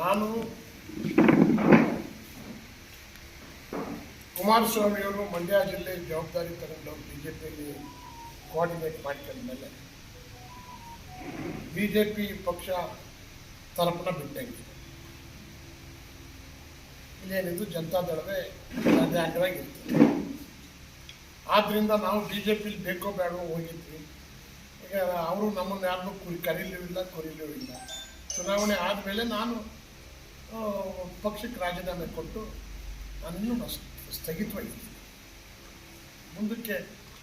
ನಾನು ಕುಮಾರಸ್ವಾಮಿಯವರು ಮಂಡ್ಯ ಜಿಲ್ಲೆ ಜವಾಬ್ದಾರಿ ತಗೊಂಡು ಬಿ ಜೆ ಪಿಯಲ್ಲಿ ಕೋಆರ್ಡಿನೇಟ್ ಮಾಡ್ಕೊಂಡ್ಮೇಲೆ ಬಿ ಜೆ ಪಿ ಪಕ್ಷ ತರಪನ ಬಿಟ್ಟಂಗೆ. ಇಲ್ಲೇನಿದ್ದು ಜನತಾದಳವೇ ಅದೇ ಅಡ್ಡವಾಗಿರ್ತದೆ ಆದ್ದರಿಂದ ನಾವು ಬಿ ಜೆ ಪಿಲಿ ಬೇಕೋ ಬೇಡೋ ಹೋಗಿದ್ವಿ. ಈಗ ಅವರು ನಮ್ಮನ್ನು ಯಾರನ್ನೂ ಕುರಿ ಕರೀಲೂ ಇಲ್ಲ ಕೊರಿಲೂ ಇಲ್ಲ ಚುನಾವಣೆ ಆದಮೇಲೆ ನಾನು ಪಕ್ಷಕ್ಕೆ ರಾಜೀನಾಮೆ ಕೊಟ್ಟು ನಾನು ಸ್ಥಗಿತವಾಗಿದೆ ಮುಂದಕ್ಕೆ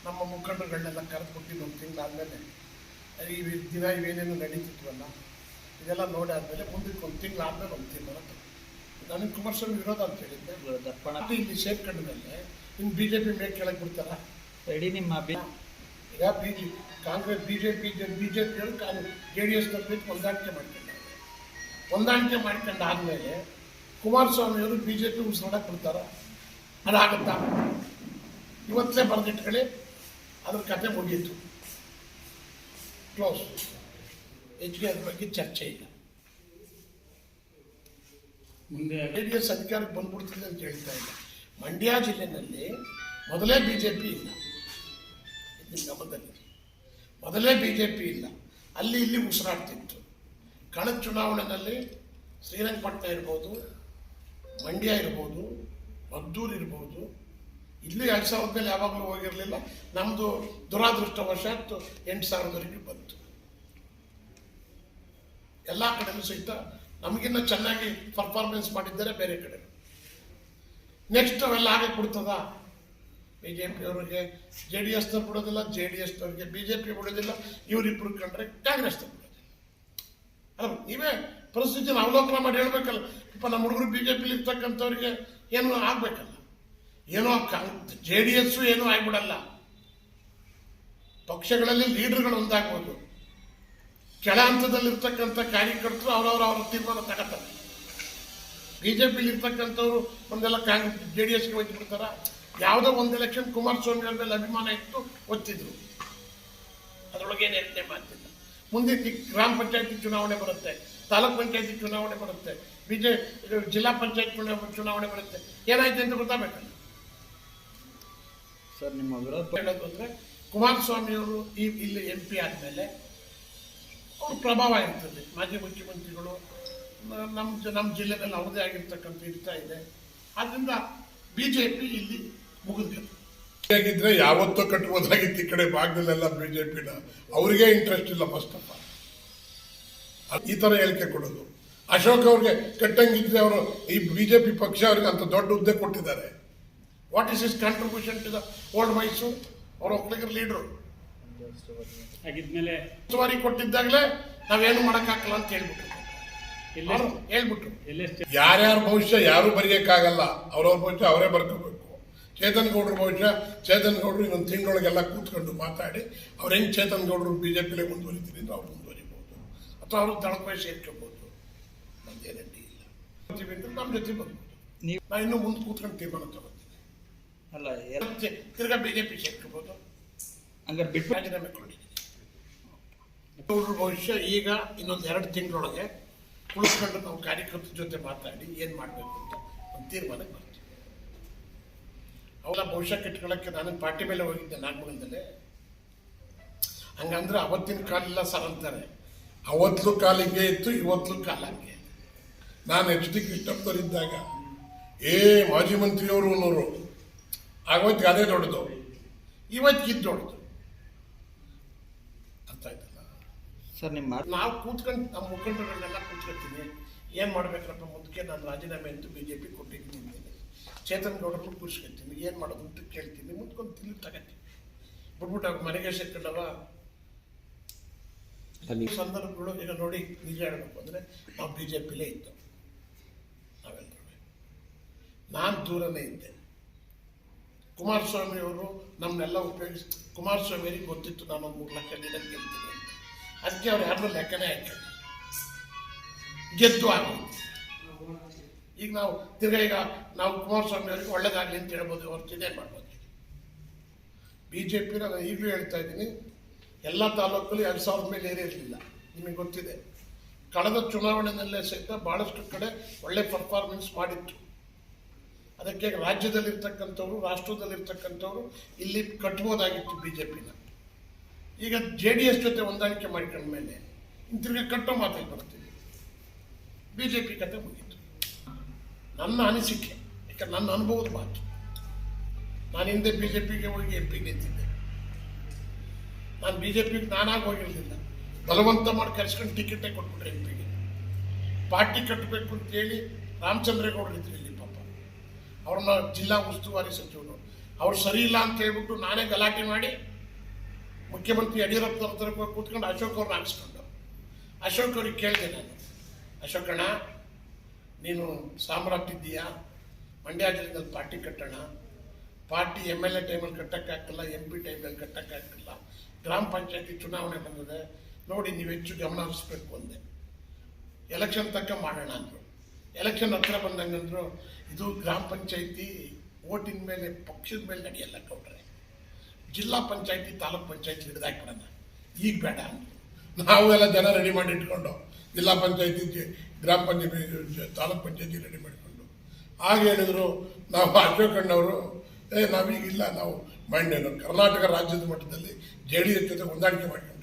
ನಮ್ಮ ಮುಖಂಡರುಗಳನ್ನೆಲ್ಲ ಕರೆದುಕೊಟ್ಟು ಒಂದು ತಿಂಗಳಾದಮೇಲೆ ಈ ದಿನ ಇವೇನೇನು ನಡೀತಿದ್ವಲ್ಲ ಇದೆಲ್ಲ ನೋಡಿ ಆದಮೇಲೆ ಮುಂದಕ್ಕೆ ಒಂದು ತಿಂಗಳಾದ್ಮೇಲೆ ಒಂದು ತಗೊಂಡೆ. ನನಗೆ ಕುಮಾರಸ್ವಾಮಿ ವಿರೋಧ ಅಂತ ಹೇಳಿದ್ದೆ. ದರ್ಪಣ ಅದು ಇಲ್ಲಿ ಸೇರ್ಕೊಂಡ ಮೇಲೆ ಇನ್ನು ಬಿ ಜೆ ಪಿ ಮೇಲೆ ಕೆಳಗೆ ಬಿಡ್ತಾರ? ರೆಡಿ ನಿಮ್ಮ ಈಗ B J Congress B J P B J P J D S ಬಿಟ್ಟು ಹೊಂದಾಣಿಕೆ ಮಾಡ್ಕೊಂಡಾರೆ ಹೊಂದಾಣಿಕೆ ಮಾಡ್ಕೊಂಡಾದ್ಮೇಲೆ ಕುಮಾರಸ್ವಾಮಿಯವರು ಬಿ ಜೆ ಪಿ ಉಸಿರಾಡಕ್ಕೆ ಬಿಡ್ತಾರ ಅದಾಗುತ್ತಾ ಇವತ್ತೇ ಬರೆದಿಟ್ಕೊಳ್ಳಿ ಅದ್ರ ಕತೆ ಮುಗೀತು. ಕ್ಲೋಸ್ ಹೆಚ್ಚಿಗೆ ಅದ್ರ ಬಗ್ಗೆ ಚರ್ಚೆ ಇಲ್ಲ. ಮುಂದೆ ಜೆ ಡಿ ಎಸ್ ಅಧಿಕಾರಕ್ಕೆ ಬಂದ್ಬಿಡ್ತಿದೆ ಅಂತ ಹೇಳ್ತಾ ಇಲ್ಲ. ಮಂಡ್ಯ ಜಿಲ್ಲೆಯಲ್ಲಿ ಮೊದಲೇ ಬಿ ಜೆ ಪಿ ಇಲ್ಲ ಗಮನದಲ್ಲಿ. ಮೊದಲೇ ಬಿ ಜೆ ಪಿ ಇಲ್ಲ. ಅಲ್ಲಿ ಇಲ್ಲಿ ಉಸಿರಾಡ್ತಿತ್ತು. ಕಳೆದ ಚುನಾವಣೆಯಲ್ಲಿ ಶ್ರೀರಂಗಪಟ್ಟಣ ಇರ್ಬೋದು, ಮಂಡ್ಯ ಇರ್ಬೋದು, ಮದ್ದೂರು ಇರ್ಬೋದು. ಇಲ್ಲಿ ಎರಡು ಸಾವಿರದ ಮೇಲೆ ಯಾವಾಗಲೂ ಹೋಗಿರಲಿಲ್ಲ. ನಮ್ಮದು ದುರಾದೃಷ್ಟವಶಾತ್ ಎಂಟು ಸಾವಿರದವರೆಗೆ ಬಂತು. ಎಲ್ಲ ಕಡೆಯೂ ಸಹಿತ ನಮಗಿನ್ನ ಚೆನ್ನಾಗಿ ಪರ್ಫಾರ್ಮೆನ್ಸ್ ಮಾಡಿದ್ದಾರೆ ಬೇರೆ ಕಡೆ. ನೆಕ್ಸ್ಟ್ ಅವೆಲ್ಲ ಹಾಗೆ ಕೊಡ್ತದ? ಬಿ ಜೆ ಪಿಯವರಿಗೆ ಜೆ ಡಿ ಎಸ್ನವ್ರು ಬಿಡೋದಿಲ್ಲ ಜೆ ಡಿ ಎಸ್ನವ್ರಿಗೆ ಬಿ ಜೆ ಪಿ ಬಿಡೋದಿಲ್ಲ. ಇವರಿಬ್ರು ಕಂಡ್ರೆ ಬಿಡೋದಿಲ್ಲ ಅಲ್ಲ ನೀವೇ ಪರಿಸ್ಥಿತಿನ ಅವಲೋಕನ ಮಾಡಿ ಹೇಳ್ಬೇಕಲ್ಲ. ನಮ್ಮ ಹುಡುಗರು ಬಿ ಜೆ ಪಿಲಿ ಇರ್ತಕ್ಕಂಥವ್ರಿಗೆ ಏನು ಆಗ್ಬೇಕಲ್ಲ. ಏನೋ ಜೆ ಡಿ ಎಸ್ಸು ಏನೂ ಆಗ್ಬಿಡಲ್ಲ. ಪಕ್ಷಗಳಲ್ಲಿ ಲೀಡರ್ಗಳು ಒಂದಾಗ್ಬೋದು. ಕೆಳ ಹಂತದಲ್ಲಿರ್ತಕ್ಕಂಥ ಕಾರ್ಯಕರ್ತರು ಅವರವರ ಅವರ ತೀರ್ಮಾನ ತಗೋತಾರೆ. ಬಿಜೆಪಿಲಿ ಇರ್ತಕ್ಕಂಥವ್ರು ಒಂದೆಲ್ಲ ಕಾಂಗ್ರೆಸ್ ಜೆ ಡಿ ಎಸ್ಗೆ ಒತ್ತಿ ಬಿಡ್ತಾರ ಯಾವುದೋ ಒಂದು ಎಲೆಕ್ಷನ್ ಕುಮಾರಸ್ವಾಮಿ ಅವ್ರ ಮೇಲೆ ಅಭಿಮಾನ ಇತ್ತು ಒತ್ತಿದ್ರು. ಅದರೊಳಗೆ ನಿರ್ಣಯ ಮಾಡ್ತಿಲ್ಲ ಮುಂದೆ ಗ್ರಾಮ ಪಂಚಾಯತಿ ಚುನಾವಣೆ ಬರುತ್ತೆ ತಾಲೂಕ್ ಪಂಚಾಯತಿ ಚುನಾವಣೆ ಬರುತ್ತೆ ಬಿಜೆ ಜಿಲ್ಲಾ ಪಂಚಾಯತ್ ಚುನಾವಣೆ ಬರುತ್ತೆ. ಏನಾಯ್ತು ಅಂತ ಗೊತ್ತಾಗಬೇಕು? ಸರ್ ನಿಮ್ಮ ವಿರೋಧ ಹೇಳೋದು ಕುಮಾರಸ್ವಾಮಿ ಕುಮಾರಸ್ವಾಮಿಯವರು ಈ ಇಲ್ಲಿ ಎಂ ಪಿ ಆದಮೇಲೆ ಅವ್ರ ಪ್ರಭಾವ ಇರ್ತದೆ. ಮಾಜಿ ಮುಖ್ಯಮಂತ್ರಿಗಳು ನಮ್ಮ ಜ- ನಮ್ಮ ಜಿಲ್ಲೆಯಲ್ಲಿ ಅವ್ರದೇ ಆಗಿರ್ತಕ್ಕಂಥ ಇರ್ತಾ ಇದೆ. ಆದ್ದರಿಂದ ಬಿ ಜೆ ಪಿ ಇಲ್ಲಿ ಮುಗಿದ್ಬೇಕು ಆಗಿದ್ರೆ ಯಾವತ್ತೋ ಕಟ್ಬೋದಾಗಿತ್ತು ಈ ಕಡೆ ಭಾಗದಲ್ಲೆಲ್ಲ ಬಿಜೆಪಿನ. ಅವ್ರಿಗೆ ಇಂಟ್ರೆಸ್ಟ್ ಇಲ್ಲ ಫಸ್ಟ್ ಆಫ್ ಆಲ್ ಈ ತರ ಹೇಳಿಕೆ ಕೊಡೋದು. ಅಶೋಕ್ ಅವ್ರಿಗೆ ಕಟ್ಟಂಗಿದ್ರೆ ಅವರು ಈ ಬಿಜೆಪಿ ಪಕ್ಷ ಅವ್ರಿಗೆ ಅಂತ ದೊಡ್ಡ ಹುದ್ದೆ ಕೊಟ್ಟಿದ್ದಾರೆ. What is is contribution to the old Mysuru ಅವ್ರ ಒಕ್ಕಲಿಗರ ಲೀಡರ್ ಆಗಿದ್ಮೇಲೆ ಉಸ್ತುವಾರಿ ಕೊಟ್ಟಿದ್ದಾಗಲೇ ನಾವೇನು ಮಾಡೋಕ್ಕಾಗಲ್ಲ ಅಂತ ಹೇಳ್ಬಿಟ್ರು. ಹೇಳ್ಬಿಟ್ರು. ಯಾರ್ಯಾರ ಭವಿಷ್ಯ ಯಾರು ಬರೆಯಕ್ಕಾಗಲ್ಲ. ಅವ್ರವ್ರ ಭವಿಷ್ಯ ಅವರೇ ಬರ್ಕೋಬೇಕು. ಚೇತನ್ ಗೌಡ್ರ ಭವಿಷ್ಯ ಚೇತನ್ ಗೌಡರು ಇನ್ನೊಂದು ತಿಂಗಳೊಳಗೆಲ್ಲ ಕೂತ್ಕೊಂಡು ಮಾತಾಡಿ ಅವ್ರು ಹೆಂಗ್ ಚೇತನ್ ಗೌಡ್ರು ಪಿಲೇ ಮುಂದುವರಿತೀನಿ ಅಂದ್ರೆ ಅವ್ರು ಮುಂದುವರಿಬಹುದು. ಅಥವಾ ಅವರು ದಳಪೈ ಸೇರ್ಕೋಬಹುದು ನಮ್ದೇನಡ್ಡಿ ಇಲ್ಲ. ನಮ್ಮ ಜೊತೆ ಬರ್ಬೋದು. ನೀವು ನಾ ಇನ್ನೂ ಮುಂದೆ ಕೂತ್ಕೊಂಡು ತೀರ್ಮಾನ ತಗೋತೀನಿ. ಅಲ್ಲ ತಿರ್ಗಾ ಬಿ ಜೆ ಬಿಜೆಪಿ ಸೇರ್ಕೋಬಹುದು. ಹಂಗಾರೆ ಬಿಟ್ಟು ರಾಜೀನಾಮೆ ಕೊಟ್ಟಿದ್ದೀನಿ. ಗೌಡ್ರ ಭವಿಷ್ಯ ಈಗ ಇನ್ನೊಂದು ಎರಡು ತಿಂಗಳೊಳಗೆ ಉಳಿಸ್ಕೊಂಡು ನಾವು ಕಾರ್ಯಕರ್ತರ ಜೊತೆ ಮಾತಾಡಿ ಏನು ಮಾಡಬೇಕು ಅಂತ ಒಂದು ತೀರ್ಮಾನಕ್ಕೆ ಬಹುಶಃ ಭವಿಷ್ಯ ಕಟ್ಕೊಳ್ಳೋಕ್ಕೆ ನಾನು ಪಾರ್ಟಿ ಮೇಲೆ ಹೋಗಿದ್ದೆ ನಾಗಮಂಗಲದಲ್ಲೇ ಹಂಗಂದ್ರೆ ಅವತ್ತಿನ ಕಾಲಿಲ್ಲ ಸರ್ ಅಂತಾರೆ ಅವತ್ತು ಕಾಲಿಗೆ ಇತ್ತು ಇವತ್ತು ಕಾಲ ಹಂಗೆ. ನಾನು ಎಚ್ ಡಿ ಕೃಷ್ಣಪ್ಪರಿದ್ದಾಗ ಏ ಮಾಜಿ ಮಂತ್ರಿಯವರು ಅನ್ನೋರು ಆಗೋಯ್ತು ಅದೇ ದೊಡ್ಡದು. ಇವತ್ತಿಗೆ ದೊಡ್ಡದು. ಅರ್ಥ ಆಯ್ತಲ್ಲ? ಸರ್ ನಿಮ್ಮ ನಾವು ಕೂತ್ಕೊಂಡು ನಮ್ಮ ಮುಖಂಡರುಗಳನ್ನೆಲ್ಲ ಕೂತ್ಕೊಳ್ತೀನಿ. ಏನು ಮಾಡ್ಬೇಕಪ್ಪ ಮುಂದಕ್ಕೆ? ನಾನು ರಾಜೀನಾಮೆ ಅಂತೂ ಬಿ ಜೆ ಪಿ ಕೊಟ್ಟಿದ್ದೀನಿ. ಚೇತನ್ ಗೌಡರು ಕೂರಿಸ್ಕೊಳ್ತೀನಿ ಏನು ಮಾಡೋದು ಅಂತ ಕೇಳ್ತೀನಿ ಮುಂದ್ಕೊಂಡು ತಿಂದು ತಗತ್ತೀನಿ ಬಿಟ್ಬಿಟ್ಟು ಅವ್ರ ಮನೆಗೆ ಈ ಸಂದರ್ಭಗಳು ಈಗ ನೋಡಿ ನಿಜ ಹೇಳಬೇಕು ಅಂದರೆ ನಾವು ಬಿ ಜೆ ಪಿಲೇ ಇತ್ತು ನಾವೆಲ್ಲರೂ ನಾನು ದೂರನೇ ಇದ್ದೆ. ಕುಮಾರಸ್ವಾಮಿ ಅವರು ನಮ್ಮನ್ನೆಲ್ಲ ಉಪಯೋಗಿಸಿ ಕುಮಾರಸ್ವಾಮಿ ಅವರಿಗೆ ಗೊತ್ತಿತ್ತು ನಾನು ಒಂದು ಮೂರು ಲಕ್ಷ ಲೀಡರ್ ಗೆಲ್ತೀನಿ ಅಂತ. ಅದಕ್ಕೆ ಅವ್ರು ಯಾರನ್ನೂ ಲೆಕ್ಕನೇ ಹಾಕಿಲ್ಲ. ಗೆದ್ದು ಆಗೋದು ಈಗ ನಾವು ತಿರ್ಗಾ ಈಗ ನಾವು ಕುಮಾರಸ್ವಾಮಿ ಅವರಿಗೆ ಒಳ್ಳೇದಾಗಲಿ ಅಂತ ಹೇಳ್ಬೋದು ಅವ್ರ ಚಿಂತೆ ಮಾಡ್ಬೋದು. ಬಿ ಜೆ ಪಿ ನಾನು ಈಗಲೂ ಹೇಳ್ತಾ ಇದ್ದೀನಿ, ಎಲ್ಲ ತಾಲೂಕಲ್ಲಿ ಎರಡು ಸಾವಿರದ ಮೇಲೆ ಏರಿರಲಿಲ್ಲ ನಿಮಗೆ ಗೊತ್ತಿದೆ. ಕಳೆದ ಚುನಾವಣೆಯಲ್ಲೇ ಸಹಿತ ಭಾಳಷ್ಟು ಕಡೆ ಒಳ್ಳೆ ಪರ್ಫಾರ್ಮೆನ್ಸ್ ಮಾಡಿತ್ತು ಅದಕ್ಕೆ ರಾಜ್ಯದಲ್ಲಿರ್ತಕ್ಕಂಥವ್ರು, ರಾಷ್ಟ್ರದಲ್ಲಿರ್ತಕ್ಕಂಥವ್ರು ಇಲ್ಲಿ ಕಟ್ಬೋದಾಗಿತ್ತು ಬಿ ಜೆ ಪಿನ ಈಗ ಜೆ ಡಿ ಎಸ್ ಜೊತೆ ಹೊಂದಾಣಿಕೆ ಮಾಡಿಕೊಂಡ ಮೇಲೆ ಹಿಂತಿರುಗಿ ಕಟ್ಟೋ ಮಾತಿಗೆ ಬರ್ತೀವಿ ಬಿ ಜೆ ಪಿ ಕತೆ ಮುಗೀತು. ನನ್ನ ಅನಿಸಿಕೆ ಯಾಕಂದ್ರೆ ನನ್ನ ಅನುಭವದ ಮಾತು. ನಾನು ಹಿಂದೆ ಬಿ ಜೆ ಪಿಗೆ ಹೋಗಿ ಎಂ ಪಿ ನಿಂತಿದ್ದೆ ನಾನು ಬಿ ಜೆ ಪಿಗೆ ನಾನಾಗಿ ಹೋಗಿರಲಿಲ್ಲ. ಬಲವಂತ ಮಾಡಿ ಕರೆಸ್ಕೊಂಡು ಟಿಕೆಟೇ ಕೊಟ್ಬಿಟ್ರೆ ಎಂ ಪಿಗೆ ಪಾರ್ಟಿ ಕಟ್ಟಬೇಕು ಅಂತೇಳಿ ರಾಮಚಂದ್ರೇಗೌಡರು ಇದ್ರು ಇಲ್ಲಿ ಪಾಪ. ಅವ್ರನ್ನ ಜಿಲ್ಲಾ ಉಸ್ತುವಾರಿ ಸಚಿವರು. ಅವ್ರು ಸರಿ ಇಲ್ಲ ಅಂತ ಹೇಳ್ಬಿಟ್ಟು ನಾನೇ ಗಲಾಟೆ ಮಾಡಿ ಮುಖ್ಯಮಂತ್ರಿ ಯಡಿಯೂರಪ್ಪನವ್ರ ಹತ್ರ ಕೂತ್ಕೊಂಡು ಅಶೋಕ್ ಅವ್ರನ್ನ ಹಾಕ್ಸ್ಕೊಂಡು. ಅಶೋಕ್ ಅವ್ರಿಗೆ ಕೇಳಿದೆ ನಾನು. ಅಶೋಕಣ್ಣ ನೀನು ಸಾಮ್ರಾಟ್ ಇದ್ದೀಯಾ ಮಂಡ್ಯ ಜಿಲ್ಲೆಯಲ್ಲಿ ಪಾರ್ಟಿ ಕಟ್ಟೋಣ. ಪಾರ್ಟಿ ಎಂ ಎಲ್ ಎ ಟೈಮಲ್ಲಿ ಕಟ್ಟೋಕ್ಕಾಗ್ತಿಲ್ಲ ಎಂ ಪಿ ಟೈಮಲ್ಲಿ ಕಟ್ಟೋಕ್ಕಾಗ್ತಿಲ್ಲ ಗ್ರಾಮ ಪಂಚಾಯತಿ ಚುನಾವಣೆ ಬಂದಿದೆ. ನೋಡಿ, ನೀವು ಹೆಚ್ಚು ಗಮನ ಹರಿಸ್ಬೇಕು ಅಂದೆ. ಎಲೆಕ್ಷನ್ ತಕ್ಕ ಮಾಡೋಣ ಅಂದರು. ಎಲೆಕ್ಷನ್ ಹತ್ರ ಬಂದಂಗಂದ್ರು ಇದು ಗ್ರಾಮ ಪಂಚಾಯತಿ ಓಟಿನ ಮೇಲೆ, ಪಕ್ಷದ ಮೇಲೆ ನಡೆಯಲ್ಲ ಕೌಟ್ರೆ ಜಿಲ್ಲಾ ಪಂಚಾಯತಿ, ತಾಲೂಕ್ ಪಂಚಾಯತಿ ಹಿಡಿದಾಕ್ಬಿಡೋಣ ಈಗ ಬೇಡ ಅಂದರು. ನಾವು ಎಲ್ಲ ಜನ ರೆಡಿ ಮಾಡಿ ಇಟ್ಕೊಂಡು, ಜಿಲ್ಲಾ ಪಂಚಾಯತಿ ಗ್ರಾಮ ಪಂಚಾಯತಿ, ತಾಲೂಕ್ ಪಂಚಾಯತಿ ರೆಡಿ ಮಾಡಿಕೊಂಡು. ಆಗ ಹೇಳಿದ್ರು ನಾವು ಅಶೋಕಣ್ಣವರು, ಏ, ನಾವೀಗಿಲ್ಲ, ನಾವು ಮಂಡ್ಯ ಕರ್ನಾಟಕ ರಾಜ್ಯದ ಮಟ್ಟದಲ್ಲಿ ಜೆ ಡಿ ಎಸ್ ಜೊತೆ ಹೊಂದಾಣಿಕೆ ಮಾಡ್ಕೊಂಡು